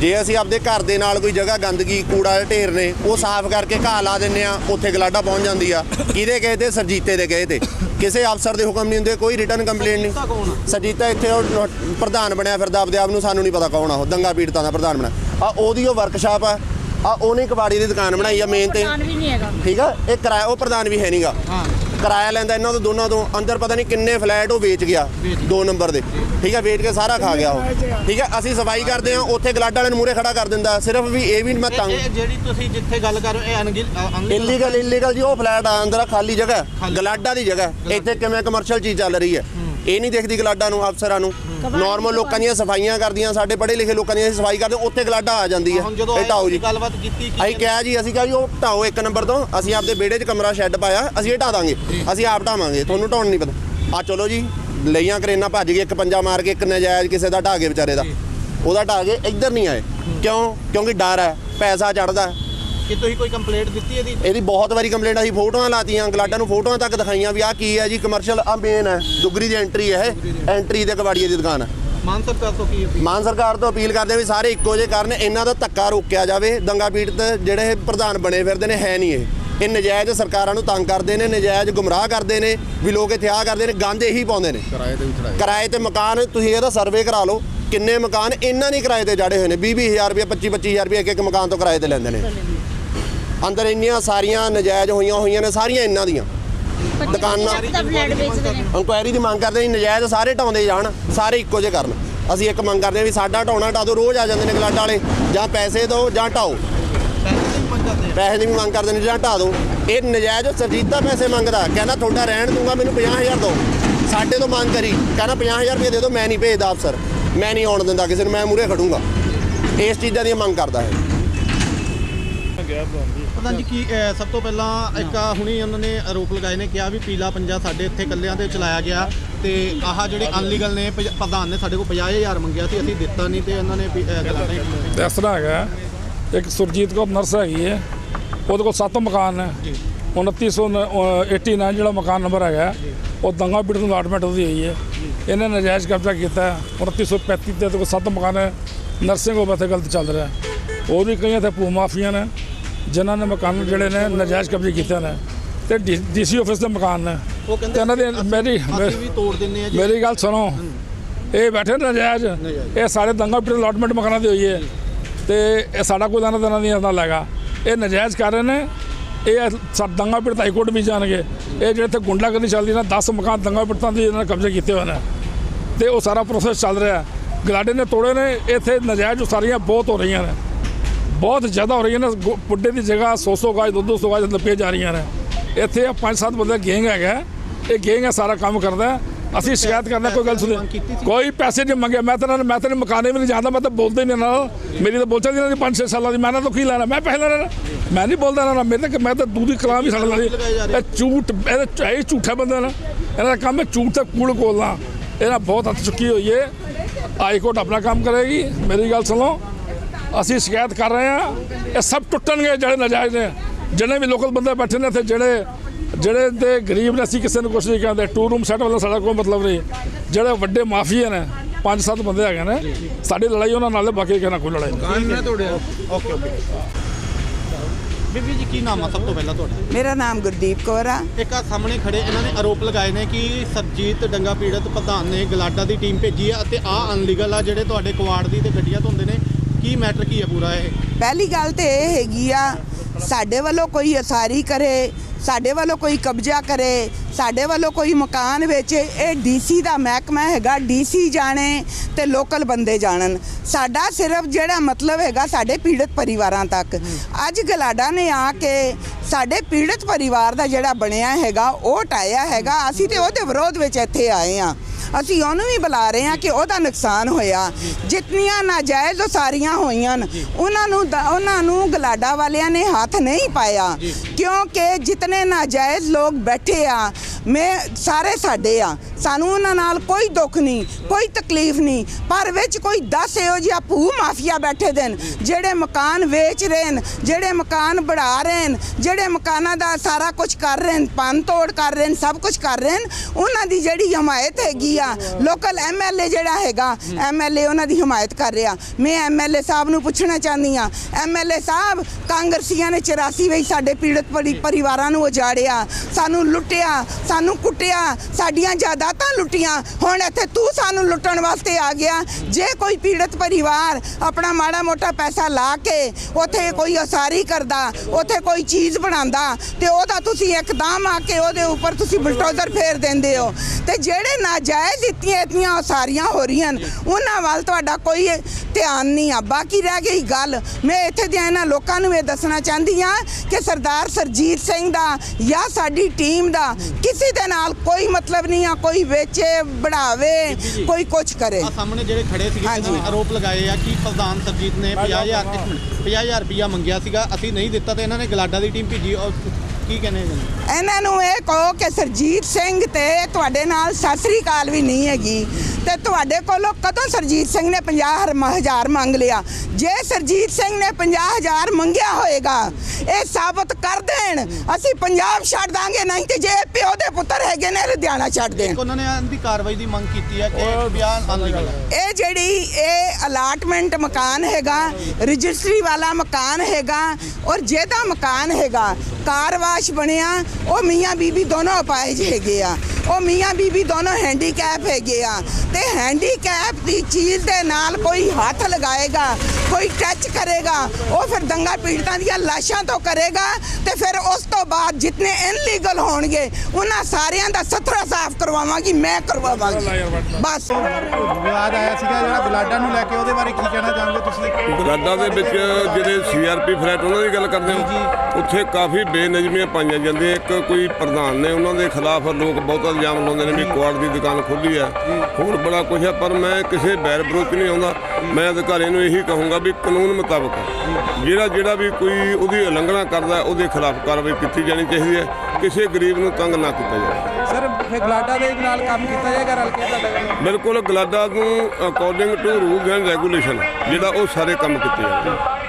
ਜੇ ਅਸੀਂ ਆਪਦੇ ਘਰ ਦੇ ਨਾਲ ਕੋਈ ਜਗ੍ਹਾ ਗੰਦਗੀ ਕੂੜਾ ਦੇ ਢੇਰ ਨੇ ਉਹ ਸਾਫ਼ ਕਰਕੇ ਘਾਹ ਲਾ ਦਿੰਨੇ ਆ ਉੱਥੇ ਗਲਾਡਾ ਪਹੁੰਚ ਜਾਂਦੀ ਆ। ਕਿਹਦੇ ਕਹੇ ਤੇ? ਸਰਜੀਤੇ ਦੇ ਕਹੇ ਤੇ। ਕਿਸੇ ਅਫਸਰ ਦੇ ਹੁਕਮ ਨਹੀਂ ਹੁੰਦੇ ਕੋਈ ਰਿਟਰਨ ਕੰਪਲੇਂਟ? ਨਹੀਂ। ਸਰਜੀਤਾ ਇੱਥੇ ਉਹ ਪ੍ਰਧਾਨ ਬਣਿਆ ਫਿਰਦਾ ਆਪਦੇ ਆਪ ਨੂੰ ਸਾਨੂੰ ਨਹੀਂ ਪਤਾ ਕੌਣ ਆ ਉਹ ਦੰਗਾ ਪੀੜਤਾਂ ਦਾ ਪ੍ਰਧਾਨ ਬਣਿਆ। ਆ ਉਹਦੀ ਉਹ ਵਰਕਸ਼ਾਪ ਆ ਆ ਉਹਨੇ ਕਬਾੜੀ ਦੀ ਦੁਕਾਨ ਬਣਾਈ ਆ ਮੇਨ ਤੇ। ਪ੍ਰਧਾਨ ਵੀ ਨਹੀਂ ਹੈਗਾ। ਠੀਕ ਆ? ਇਹ ਕਿਰਾਇਆ ਉਹ ਪ੍ਰਧਾਨ ਵੀ ਹੈ ਨਹੀਂਗਾ ਹਾਂ। ਕਿਰਾਇਆ ਲੈਂਦਾ ਇਹਨਾਂ ਤੋਂ ਦੋਨਾਂ ਤੋਂ ਅੰਦਰ ਪਤਾ ਨਹੀਂ ਕਿੰਨੇ ਫਲੈਟ ਉਹ ਵੇਚ ਗਿਆ ਦੋ ਨੰਬਰ ਦੇ ਠੀਕ ਹੈ ਵੇਚ ਕੇ ਸਾਰਾ ਖਾ ਗਿਆ ਉਹ ਠੀਕ ਹੈ ਅਸੀਂ ਸਫ਼ਾਈ ਕਰਦੇ ਹਾਂ ਉੱਥੇ ਗਲਾਡ ਵਾਲੇ ਨੂੰ ਮੂਰੇ ਖੜਾ ਕਰ ਦਿੰਦਾ ਸਿਰਫ ਵੀ ਇਹ ਵੀ ਮੈਂ ਤੰਗ ਇਹ ਜਿਹੜੀ ਤੁਸੀਂ ਜਿੱਥੇ ਗੱਲ ਕਰ ਰਹੇ ਇਹ ਅਨਗਿਲ ਇਲੀਗਲ ਇਲੀਗਲ ਜੀ ਉਹ ਫਲੈਟ ਆ ਅੰਦਰ ਖਾਲੀ ਜਗ੍ਹਾ। ਗਲਾਡਾ ਦੀ ਜਗ੍ਹਾ। ਇੱਥੇ ਕਿਵੇਂ ਕਮਰਸ਼ੀਅਲ ਚੀਜ਼ ਚੱਲ ਰਹੀ ਹੈ ਇਹ ਨਹੀਂ ਦੇਖਦੀ ਗਲਾਡਾ ਨੂੰ ਅਫਸਰਾਂ ਨੂੰ। ਨਾਰਮਲ ਲੋਕਾਂ ਦੀਆਂ ਸਫਾਈਆਂ ਕਰਦੀਆਂ ਸਾਡੇ ਪੜ੍ਹੇ ਲਿਖੇ ਲੋਕਾਂ ਦੀਆਂ ਸਫ਼ਾਈ ਕਰਦੇ ਉੱਥੇ ਗਲਾਡਾ ਆ ਜਾਂਦੀ ਹੈ। ਇਹ ਢਾਓ ਜੀ। ਗੱਲਬਾਤ ਕੀਤੀ ਕੀ ਅਸੀਂ ਕਿਹਾ ਜੀ ਅਸੀਂ ਕਿਹਾ ਜੀ ਉਹ ਢਾਓ ਇੱਕ ਨੰਬਰ ਤੋਂ ਅਸੀਂ ਆਪਦੇ ਵਿਹੜੇ 'ਚ ਕਮਰਾ ਸ਼ੈੱਡ ਪਾਇਆ ਅਸੀਂ ਇਹ ਢਾ ਦਾਂਗੇ। ਅਸੀਂ ਆਪ ਢਾਵਾਂਗੇ ਤੁਹਾਨੂੰ ਢਾਉਣ ਨਹੀਂ ਪਤਾ। ਆ ਚਲੋ ਜੀ ਲਈਆਂ ਕਰੇਨਾ ਭੱਜ ਗਏ ਇੱਕ ਪੰਜਾ ਮਾਰ ਕੇ ਇੱਕ ਨਜਾਇਜ਼ ਕਿਸੇ ਦਾ ਢਾ ਕੇ ਵਿਚਾਰੇ ਦਾ। ਉਹਦਾ ਢਾ ਕੇ ਇੱਧਰ ਨਹੀਂ ਆਏ। ਕਿਉਂ? ਕਿਉਂਕਿ ਡਰ ਹੈ ਪੈਸਾ ਚੜਦਾ ਕਿ ਤੁਸੀਂ ਕੋਈ ਕੰਪਲੇਂਟ ਦਿੱਤੀ ਇਹਦੀ? ਇਹਦੀ ਬਹੁਤ ਵਾਰੀ ਕੰਪਲੇਂਟ ਅਸੀਂ ਫੋਟੋਆਂ ਲਾਤੀਆਂ ਗਲਾਡਾ ਨੂੰ ਫੋਟੋਆਂ ਤੱਕ ਦਿਖਾਈਆਂ ਵੀ ਆਹ ਕੀ ਹੈ ਜੀ ਕਮਰਸ਼ੀਅਲ ਆ ਮੇਨ ਹੈ ਦੁਗਰੀ ਦੀ ਐਂਟਰੀ ਹੈ ਇਹ ਐਂਟਰੀ ਤੇ ਕਬਾੜੀਏ ਦੀ ਦੁਕਾਨ ਹੈ। ਮਾਨ ਸਰਕਾਰ ਤੋਂ ਕੀ ਅਪੀਲ? ਮਾਨ ਸਰਕਾਰ ਤੋਂ ਅਪੀਲ ਕਰਦੇ ਵੀ ਸਾਰੇ ਇੱਕੋ ਜਿਹੇ ਕਰਨ ਇਹਨਾਂ ਦਾ ਧੱਕਾ ਰੋਕਿਆ ਜਾਵੇ ਦੰਗਾ ਪੀੜਤ ਜਿਹੜੇ ਇਹ ਪ੍ਰਧਾਨ ਬਣੇ ਫਿਰਦੇ ਨੇ ਹੈ ਨਹੀਂ ਇਹ। ਇਹ ਨਜਾਇਜ਼ ਸਰਕਾਰਾਂ ਨੂੰ ਤੰਗ ਕਰਦੇ ਨੇ ਨਜਾਇਜ਼ ਗੁੰਮਰਾਹ ਕਰਦੇ ਨੇ ਵੀ ਲੋਕ ਇੱਥੇ ਆ ਕਰਦੇ ਨੇ ਗੰਦ ਇਹੀ ਪਾਉਂਦੇ ਨੇ। ਕਿਰਾਏ ਤੇ ਵੀ ਚੜਾਏ ਕਿਰਾਏ ਤੇ ਮਕਾਨ ਤੁਸੀਂ ਇਹਦਾ ਸਰਵੇ ਕਰਾ ਲਓ ਕਿੰਨੇ ਮਕਾਨ ਇਹਨਾਂ ਨੇ ਕਿਰਾਏ ਤੇ ਜਾੜੇ ਹੋਏ ਨੇ 20 20000 ਰੁਪਏ 25 25000 ਰੁਪਏ ਇੱਕ ਇੱਕ ਮਕਾਨ ਤੋਂ ਕਿਰਾਏ ਤੇ ਲੈਂਦੇ ਨੇ। ਅੰਦਰ ਇੰਨੀਆਂ ਸਾਰੀਆਂ ਨਜਾਇਜ਼ ਹੋਈਆਂ ਹੋਈਆਂ ਨੇ ਸਾਰੀਆਂ ਇਹਨਾਂ ਦੀਆਂ। ਦੁਕਾਨਾਂ ਦਾ ਫਲੈਟ ਵੇਚਦੇ ਨੇ। ਇਨਕੁਆਇਰੀ ਦੀ ਮੰਗ ਕਰਦੇ ਨੇ ਨਜਾਇਜ਼ ਸਾਰੇ ਢਾਉਂਦੇ ਜਾਣ ਸਾਰੇ ਇੱਕੋ ਜਿਹੇ ਕਰਨ। ਅਸੀਂ ਇੱਕ ਮੰਗ ਕਰਦੇ ਹਾਂ ਵੀ ਸਾਡਾ ਢਾਉਣਾ ਢਾ ਦਿਓ ਰੋਜ਼ ਆ ਜਾਂਦੇ ਨੇ ਗਲਾਡਾ ਵਾਲੇ। ਜਾਂ ਪੈਸੇ ਦਿਓ ਜਾਂ ਢਾਓ। ਪੈਸੇ ਦੀ ਵੀ ਮੰਗ ਕਰਦੇ ਨੇ ਜਾਂ ਢਾ ਦਿਓ। ਇਹ ਨਜਾਇਜ਼ ਸਰਜੀਤਾ ਪੈਸੇ ਮੰਗਦਾ। ਕਹਿੰਦਾ ਤੁਹਾਡਾ ਰਹਿਣ ਦੂੰਗਾ ਮੈਨੂੰ 50000 ਦਿਓ। ਸਾਡੇ ਤੋਂ ਮੰਗ ਕਰੀ। ਕਹਿੰਦਾ 50000 ਰੁਪਏ ਦੇ ਦਿਓ ਮੈਂ ਨਹੀਂ ਭੇਜਦਾ ਅਫਸਰ। ਮੈਂ ਨਹੀਂ ਆਉਣ ਦਿੰਦਾ ਕਿਸੇ ਨੂੰ ਮੈਂ ਮੂਰੇ ਖੜੂੰਗਾ। ਇਸ ਚੀਜ਼ਾਂ ਦੀ ਮੰਗ ਕਰਦਾ ਹੈ ਪ੍ਰਧਾਨ ਜੀ ਕੀ ਅਹ, ਸਭ ਤੋਂ ਪਹਿਲਾਂ ਇੱਕ ਆਹ ਹੁਣੀ ਉਹਨਾਂ ਨੇ ਆਰੋਪ ਲਗਾਏ ਨੇ ਕਿਹਾ ਵੀ ਪੀਲਾ ਪੰਜਾ ਸਾਡੇ ਇੱਥੇ ਕੱਲਿਆਂ ਤੇ ਚਲਾਇਆ ਗਿਆ ਤੇ ਆਹ ਜਿਹੜੇ ਅਨਲੀਗਲ ਨੇ ਪ- ਪ੍ਰਧਾਨ ਨੇ ਸਾਡੇ ਕੋਲ 50000 ਮੰਗਿਆ ਸੀ ਅਸੀਂ ਦਿੱਤਾ ਨਹੀਂ ਤੇ ਉਹਨਾਂ ਨੇ ਵੀ, ਅਹ, ਗਲਾਟਾ ਹੀ ਕੀਤਾ। ਤੇ ਇਸ ਤਰ੍ਹਾਂ ਹੈਗਾ ਇੱਕ ਸੁਰਜੀਤ ਕੌਰ ਨਰਸ ਹੈਗੀ ਹੈ ਉਹਦੇ ਕੋਲ ਸੱਤ ਮਕਾਨ ਹੈ 2989 ਜਿਹੜਾ ਮਕਾਨ ਨੰਬਰ ਹੈਗਾ ਉਹ ਦੰਗਾ ਪੀੜਤ ਨੂੰ ਅਲਾਟਮੈਂਟ ਉਹਦੀ ਹੋਈ ਹੈ। ਇਹਨੇ ਨਜਾਇਜ਼ ਕਬਜ਼ਾ ਕੀਤਾ ਹੈ। 2935 ਤੇ ਉਹਦੇ ਕੋਲ ਸੱਤ ਮਕਾਨ ਹੈ। ਨਰਸਿੰਗ ਹੋਮ ਇੱਥੇ ਗਲਤ ਚੱਲ ਰਿਹਾ ਹੈ। ਹੋਰ ਵੀ ਕਈ ਇੱਥੇ ਭੂ ਮਾਫੀਆ ਨੇ। ਜਿਨ੍ਹਾਂ ਨੇ ਮਕਾਨ ਜਿਹੜੇ ਨੇ ਨਜਾਇਜ਼ ਕਬਜ਼ੇ ਕੀਤੇ ਨੇ ਤੇ ਡੀਸੀ ਆਫਿਸ ਦੇ ਮਕਾਨ ਨੇ। ਉਹ ਤੇ ਕਹਿੰਦੇ ਇਹਨਾਂ ਦੀ ਮੇਰੀ ਅਸੀਂ ਵੀ ਤੋੜ ਦਿੰਨੇ ਆ ਜੀ। ਮੇਰੀ ਗੱਲ ਸੁਣੋ। ਇਹ ਬੈਠੇ ਨਜਾਇਜ਼। ਇਹ ਸਾਰੇ ਦੰਗਾ ਪਿੰਡ ਅਲਾਟਮੈਂਟ ਮਕਾਨਾਂ ਦੀ ਹੋਈ ਹੈ। ਤੇ ਇਹ ਸਾਡਾ ਕੋਈ ਲੈਣਾ ਦੇਣਾ ਨਹੀਂ ਇਹਦਾ ਲੱਗਾ ਇਹ ਨਜਾਇਜ਼ ਕਰ ਰਹੇ ਨੇ। ਇਹ ਸਾ- ਦੰਗਾ ਪਿੰਡ ਹਾਈ ਕੋਰਟ ਵੀ ਜਾਣਗੇ। ਇਹ ਜਿਹੜੇ ਇੱਥੇ ਗੁੰਡਾਗਰਦੀ ਚੱਲਦੀ ਨਾ 10 ਮਕਾਨ ਦੰਗਾ ਪਿੰਡਾਂ ਦੀ ਇਹਨਾਂ ਨੇ ਕਬਜ਼ੇ ਕੀਤੇ ਹੋਏ ਨੇ। ਤੇ ਉਹ ਸਾਰਾ ਪ੍ਰੋਸੈਸ ਚੱਲ ਰਿਹਾ। ਗਲਾਡੇ ਨੇ ਤੋੜੇ ਨੇ। ਇੱਥੇ ਨਜਾਇਜ਼ ਉਸਾਰੀਆਂ ਬਹੁਤ ਹੋ ਰਹੀਆਂ ਨੇ। ਬਹੁਤ ਜ਼ਿਆਦਾ ਹੋ ਰਹੀਆਂ ਨੇ। ਗੋ ਪੁੱਡੇ ਦੀ ਜਗ੍ਹਾ 100-100 ਗਾਜ 200 ਗਾਜ ਲੱਪੇ ਜਾ ਰਹੀਆਂ ਨੇ। ਇੱਥੇ ਆ ਪੰਜ ਸੱਤ ਬੰਦੇ ਗੈਂਗ ਹੈਗਾ। ਇਹ ਗੈਂਗ ਹੈ ਸਾਰਾ ਕੰਮ ਕਰਦਾ ਹੈ। ਅਸੀਂ ਸ਼ਿਕਾਇਤ ਕਰਨਾ, ਕੋਈ ਗੱਲ ਸੁਣੀ। ਕੋਈ ਪੈਸੇ ਨਹੀਂ ਮੰਗੇ। ਮੈਂ ਤਾਂ ਇਹਨਾਂ- ਨੂੰ ਮੈਂ ਤਾਂ ਮਕਾਨੇ ਵੀ ਨਹੀਂ ਜਾਂਦਾ। ਮੈਂ ਤਾਂ ਬੋਲਦਾ ਹੀ ਨਹੀਂ ਇਹਨਾਂ ਨਾਲ ਮੇਰੀ ਤਾਂ ਬੋਲਚਾਲ ਨਹੀਂ ਇਹਨਾਂ ਦੀ 5-6 ਸਾਲਾਂ ਦੀ। ਮੈਂ ਇਹਨਾਂ ਤੋਂ ਕੀ ਲੈਣਾ? ਮੈਂ ਪੈਸੇ ਲੈਣਾ ਮੈਂ ਨਹੀਂ ਬੋਲਦਾ ਇਹਨਾਂ ਨਾਲ। ਮੇਰੇ ਤਾਂ ਮੈਂ ਤਾਂ ਦੂਦੀ ਕਲਾਮ ਹੀ ਸਾਡਾ ਲੈਣੀ ਇਹ ਝੂਠ ਇਹ ਤਾਂ ਇਹ ਝੂਠਾ ਬੰਦਾ ਨਾ। ਇਹਨਾਂ ਦਾ ਕੰਮ ਹੈ ਝੂਠ ਤੇ ਕੂੜ ਕੋਲਣਾ ਇਹਨਾਂ ਬਹੁਤ ਹੱਥ ਚੁੱਕੀ ਹੋਈ ਹੈ। ਹਾਈ ਕੋਰਟ ਆਪਣਾ ਕੰਮ ਕਰੇਗੀ। ਮੇਰੀ ਗੱਲ ਸੁਣੋ। ਅਸੀਂ ਸ਼ਿਕਾਇਤ ਕਰ ਰਹੇ ਹਾਂ ਇਹ ਸਭ ਟੁੱਟਣਗੇ ਜਿਹੜੇ ਨਜਾਇਜ਼ ਨੇ। ਜਿੰਨੇ ਵੀ ਲੋਕਲ ਬੰਦੇ ਬੈਠੇ ਨੇ ਇੱਥੇ ਜਿਹੜੇ ਜਿਹੜੇ ਤੇ ਗਰੀਬ ਨੇ ਅਸੀਂ ਕਿਸੇ ਨੂੰ ਕੁਛ ਨਹੀਂ ਕਹਿੰਦੇ। ਟੂ ਰੂਮ ਸੈੱਟ ਵਾਲਾ ਸਾਡਾ ਕੋਈ ਮਤਲਬ ਨਹੀਂ। ਜਿਹੜੇ ਵੱਡੇ ਮਾਫੀਆ ਨੇ ਪੰਜ ਸੱਤ ਬੰਦੇ ਹੈਗੇ ਨੇ ਸਾਡੀ ਲੜਾਈ ਉਹਨਾਂ ਨਾਲ ਬਾਕੀ ਕਿਸੇ ਨਾਲ ਕੋਈ ਲੜਾਈ ਨਹੀਂ। ਕਾਨ ਮੈਂ ਤੋੜਿਆ ਓਕੇ ਓਕੇ ਬੀਬੀ ਜੀ ਕੀ ਨਾਮ ਆ ਸਭ ਤੋਂ ਪਹਿਲਾਂ ਤੁਹਾਡਾ? ਮੇਰਾ ਨਾਮ ਗੁਰਦੀਪ ਕੌਰ ਆ। ਇੱਕ ਆ ਸਾਹਮਣੇ ਖੜੇ ਇਹਨਾਂ ਨੇ ਆਰੋਪ ਲਗਾਏ ਨੇ ਕਿ ਸਰਜੀਤ ਡੰਗਾ ਪੀੜਤ ਪ੍ਰਧਾਨ ਨੇ ਗਲਾਡਾ ਦੀ ਟੀਮ ਭੇਜੀ ਹੈ ਅਤੇ ਆ ਅਨਲੀਗਲ ਆ ਜਿਹੜੇ ਤੁਹਾਡੇ ਕੁਆੜ ਦੀ ਤੇ ਗੱਡੀਆਂ ਧੋਂਦੇ ਨੇ। ਕੀ ਮੈਟਰ ਕੀ ਹੈ ਪੂਰਾ ਇਹ? ਪਹਿਲੀ ਗੱਲ ਤੇ ਇਹ ਹੈਗੀ ਆ, ਸਾਡੇ ਵੱਲੋਂ ਕੋਈ ਅਸਾਰੀ ਕਰੇ, ਸਾਡੇ ਵੱਲੋਂ ਕੋਈ ਕਬਜ਼ਾ ਕਰੇ, ਸਾਡੇ ਵੱਲੋਂ ਕੋਈ ਮਕਾਨ ਵੇਚੇ, ਇਹ ਡੀਸੀ ਦਾ ਮਹਿਕਮਾ ਹੈਗਾ ਡੀਸੀ ਜਾਣੇ ਤੇ ਲੋਕਲ ਬੰਦੇ ਜਾਣਨ। ਸਾਡਾ ਸਿਰਫ ਜਿਹੜਾ ਮਤਲਬ ਹੈਗਾ, ਸਾਡੇ ਪੀੜਤ ਪਰਿਵਾਰਾਂ ਤੱਕ। ਅੱਜ ਗਲਾਡਾ ਨੇ ਆ ਕੇ ਸਾਡੇ ਪੀੜਤ ਪਰਿਵਾਰ ਦਾ ਜਿਹੜਾ ਬਣਿਆ ਹੈਗਾ, ਉਹ ਟਾਇਆ ਹੈਗਾ, ਅਸੀਂ ਤੇ ਉਹਦੇ ਵਿਰੋਧ ਵਿੱਚ ਇੱਥੇ ਆਏ ਆ। ਅਸੀਂ ਉਹਨੂੰ ਵੀ ਬੁਲਾ ਰਹੇ ਹਾਂ ਕਿ ਉਹਦਾ ਨੁਕਸਾਨ ਹੋਇਆ। ਜਿਤਨੀਆਂ ਨਾਜਾਇਜ਼ ਉਸਾਰੀਆਂ ਹੋਈਆਂ ਹਨ ਉਹਨਾਂ ਨੂੰ ਦ- ਉਹਨਾਂ ਨੂੰ ਗਲਾਡਾ ਵਾਲਿਆਂ ਨੇ ਹੱਥ ਨਹੀਂ ਪਾਇਆ। ਕਿਉਂਕਿ ਜਿਤਨੇ ਨਾਜਾਇਜ਼ ਲੋਕ ਬੈਠੇ ਆ, ਮੈਂ, ਸਾਰੇ ਸਾਡੇ ਆ। ਸਾਨੂੰ ਉਹਨਾਂ ਨਾਲ ਕੋਈ ਦੁੱਖ ਨਹੀਂ, ਕੋਈ ਤਕਲੀਫ ਨਹੀਂ। ਪਰ ਵਿੱਚ ਕੋਈ 10 ਇਹੋ ਜਿਹਾ ਭੂ ਮਾਫੀਆ ਬੈਠੇ ਦੇਣ, ਜਿਹੜੇ ਮਕਾਨ ਵੇਚ ਰਹੇ ਨੇ, ਜਿਹੜੇ ਮਕਾਨ ਬਣਾ ਰਹੇ ਨੇ, ਜਿਹੜੇ ਮਕਾਨਾਂ ਦਾ ਸਾਰਾ ਕੁਝ ਕਰ ਰਹੇ ਨੇ, ਪੰਨ ਤੋੜ ਕਰ ਰਹੇ ਨੇ, ਸਭ ਕੁਝ ਕਰ ਰਹੇ ਨੇ, ਉਹਨਾਂ ਦੀ ਜਿਹੜੀ ਹਮਾਇਤ ਹੈਗੀ ਆ। ਲੋਕਲ ਐਮਐਲਏ ਜਿਹੜਾ ਹੈਗਾ ਐਮਐਲਏ ਉਹਨਾਂ ਦੀ ਹਮਾਇਤ ਕਰ ਰਿਹਾ। ਮੈਂ ਐਮਐਲਏ ਸਾਹਿਬ ਨੂੰ ਪੁੱਛਣਾ ਚਾਹੁੰਦੀ ਆ ਐਮਐਲਏ ਸਾਹਿਬ ਕਾਂਗਰਸੀਆਂ ਨੇ 84 ਵਿੱਚ ਸਾਡੇ ਪੀੜਤ ਪਰਿਵਾਰਾਂ ਨੂੰ ਉਜਾੜਿਆ, ਸਾਨੂੰ ਲੁੱਟਿਆ, ਸਾਨੂੰ ਕੁੱਟਿਆ, ਸਾਡੀਆਂ ਜਾਇਦਾਦਾਂ ਲੁੱਟੀਆਂ। ਹੁਣ ਇੱਥੇ ਤੂੰ ਸਾਨੂੰ ਲੁੱਟਣ ਵਾਸਤੇ ਆ ਗਿਆ। ਜੇ ਕੋਈ ਪੀੜਤ ਪਰਿਵਾਰ ਆਪਣਾ ਮਾੜਾ ਮੋਟਾ ਪੈਸਾ ਲਾ ਕੇ ਉੱਥੇ ਕੋਈ ਉਸਾਰੀ ਕਰਦਾ, ਉੱਥੇ ਕੋਈ ਚੀਜ਼ ਬਣਾਉਂਦਾ, ਤੇ ਉਹਦਾ ਤੁਸੀਂ ਇੱਕਦਮ ਆ ਕੇ ਉਹਦੇ ਉੱਪਰ ਤੁਸੀਂ ਬਲਟੋਜ਼ਰ ਫੇਰ ਦਿੰਦੇ ਹੋ। ਤੇ ਜਿਹੜੇ ਨਾਜਾਇਜ਼ ਇਤਨੀਆਂ ਇਤਨੀਆਂ ਉਸਾਰੀਆਂ ਹੋ ਰਹੀਆਂ ਨੇ, ਉਹਨਾਂ ਵੱਲ ਤੁਹਾਡਾ ਕੋਈ ਧਿਆਨ ਨਹੀਂ ਆ। ਬਾਕੀ ਰਹਿ ਗਈ ਗੱਲ। ਮੈਂ ਇੱਥੇ ਦੇ ਇਹਨਾਂ ਲੋਕਾਂ ਨੂੰ ਇਹ ਦੱਸਣਾ ਚਾਹੁੰਦੀ ਆ ਕਿ ਸਰਦਾਰ ਸਰਜੀਤ ਸਿੰਘ ਦਾ ਜਾਂ ਸਾਡੀ ਟੀਮ ਦਾ ਕਿਸੇ ਦੇ ਨਾਲ ਕੋਈ ਮਤਲਬ ਨਹੀਂ ਆ ਕੋਈ ਵੇਚੇ ਬੜਾਵੇ ਕੋਈ ਕੁਝ ਕਰੇ। ਆ ਸਾਹਮਣੇ ਜਿਹੜੇ ਖੜੇ ਸੀਗੇ। ਇਹਨਾਂ ਨੇ ਆਰੋਪ ਲਗਾਏ ਆ ਕਿ ਪ੍ਰਧਾਨ ਸਰਜੀਤ ਨੇ 50000 ਇੱਕ ਮਿੰਟ, 50000 ਰੁਪਇਆ ਮੰਗਿਆ ਸੀਗਾ ਅਸੀਂ ਨਹੀਂ ਦਿੱਤਾ ਤੇ ਇਹਨਾਂ ਨੇ ਗਲਾਡਾ ਦੀ ਟੀਮ ਭੇਜੀ ਔਰ ਕੀ ਕਹਿੰਦੇ ਜੀ? ਇਹਨਾਂ ਨੂੰ ਇਹ ਕਹੋ ਕਿ ਸਰਜੀਤ ਸਿੰਘ ਤੇ ਤੁਹਾਡੇ ਨਾਲ ਸਤਿ ਸ੍ਰੀ ਅਕਾਲ ਵੀ ਨਹੀਂ ਹੈਗੀ। ਤੇ ਤੁਹਾਡੇ ਕੋਲੋਂ ਕਦੋਂ ਸਰਜੀਤ ਸਿੰਘ ਨੇ 50000 ਮੰਗ ਲਿਆ? ਜੇ ਸਰਜੀਤ ਸਿੰਘ ਨੇ 50000 ਮੰਗਿਆ ਹੋਏਗਾ ਇਹ ਸਾਬਤ ਕਰ ਦੇਣ। ਅਸੀਂ ਪੰਜਾਬ ਛੱਡ ਦਾਂਗੇ ਨਹੀਂ ਤੇ ਜੇ ਪਿਓ ਦੇ ਪੁੱਤਰ ਹੈਗੇ ਨੇ ਲੁਧਿਆਣਾ ਛੱਡ ਦੇਣ। ਉਹਨਾਂ ਨੇ ਇਹਦੀ ਕਾਰਵਾਈ ਦੀ ਮੰਗ ਕੀਤੀ ਹੈ ਕਿ ਬਿਆਨ ਅਨਲੀਗਲ ਇਹ ਜਿਹੜੀ ਇਹ ਅਲਾਟਮੈਂਟ ਮਕਾਨ ਹੈਗਾ ਰਜਿਸਟਰੀ ਵਾਲਾ ਮਕਾਨ ਹੈਗਾ ਔਰ ਜਿਹਦਾ ਮਕਾਨ ਹੈਗਾ ਕਾਰਵਾਸ਼ ਬਣਿਆ ਉਹ ਮੀਆਂ ਬੀਬੀ ਦੋਨੋਂ ਅਪਾਇਜ ਹੈਗੇ ਆ। ਉਹ ਮੀਆਂ ਬੀਬੀ ਦੋਨੋਂ ਹੈਂਡੀਕੈਪ ਹੈਗੇ ਆ। ਤੇ ਹੈਂਡੀਕੈਪ ਦੀ ਚੀਜ਼ ਦੇ ਨਾਲ ਕੋਈ ਹੱਥ ਲਗਾਏਗਾ ਕੋਈ ਟੱਚ ਕਰੇਗਾ ਉਹ ਫਿਰ ਦੰਗਾ ਪੀੜਤਾਂ ਦੀਆਂ ਲਾਸ਼ਾਂ ਤੋਂ ਕਰੇਗਾ ਤੇ ਫਿਰ ਉਸ ਤੋਂ ਬਾਅਦ ਜਿਤਨੇ ਇਨਲੀਗਲ ਹੋਣਗੇ ਉਹਨਾਂ ਸਾਰਿਆਂ ਦਾ ਸਤਰਾ ਸਾਫ਼ ਕਰਵਾਵਾਂਗੀ ਮੈਂ ਕਰਵਾਵਾਂਗੀ। ਬਸ। ਵਿਵਾਦ ਆਇਆ ਸੀਗਾ ਜਿਹੜਾ ਗਲਾਡਾ ਨੂੰ ਲੈ ਕੇ ਉਹਦੇ ਬਾਰੇ ਕੀ ਕਹਿਣਾ ਚਾਹੋਗੇ ਤੁਸੀਂ? ਗਾਡਾ ਦੇ ਵਿੱਚ ਜਿਹੜੇ ਸੀਆਰਪੀ ਫਲੈਟ ਉਹਨਾਂ ਦੀ ਗੱਲ ਕਰਦੇ ਹੋ? ਉੱਥੇ ਕਾਫੀ ਬੇਨਜ਼ਮੀਆਂ ਪਾਈਆਂ ਜਾਂਦੀਆਂ। ਇੱਕ ਕੋਈ ਪ੍ਰਧਾਨ ਨੇ ਉਹਨਾਂ ਦੇ ਖਿਲਾਫ ਲੋਕ ਬਹੁਤ ਇਲਜ਼ਾਮ ਲਾਉਂਦੇ ਨੇ ਵੀ ਕੁਆੜ ਦੀ ਦੁਕਾਨ ਖੋਲੀ ਹੈ। ਹੋਰ ਬੜਾ ਕੁਝ ਹੈ ਪਰ ਮੈਂ ਕਿਸੇ ਬੈਰ ਵਿਰੋਧ ਨਹੀਂ ਆਉਂਦਾ। ਮੈਂ ਅਧਿਕਾਰੀਆਂ ਨੂੰ ਇਹੀ ਕਹੂੰਗਾ ਵੀ ਕਾਨੂੰਨ ਮੁਤਾਬਕ ਜਿਹੜਾ ਜਿਹੜਾ ਵੀ ਕੋਈ ਉਹਦੀ ਉਲੰਘਣਾ ਕਰਦਾ ਉਹਦੇ ਖਿਲਾਫ ਕਾਰਵਾਈ ਕੀਤੀ ਜਾਣੀ ਚਾਹੀਦੀ ਹੈ। ਕਿਸੇ ਗਰੀਬ ਨੂੰ ਤੰਗ ਨਾ ਕੀਤਾ ਜਾਵੇ। ਸਰ ਫਿਰ ਗਲਾਡਾ ਦੇ ਨਾਲ ਕੰਮ ਕੀਤਾ ਜਾਏਗਾ ਰਲ ਕੇ ਤੁਹਾਡਾ? ਬਿਲਕੁਲ ਗਲਾਡਾ ਨੂੰ according to rules and regulation ਜਿਹੜਾ ਉਹ ਸਾਰੇ ਕੰਮ ਕੀਤੇ ਸਰ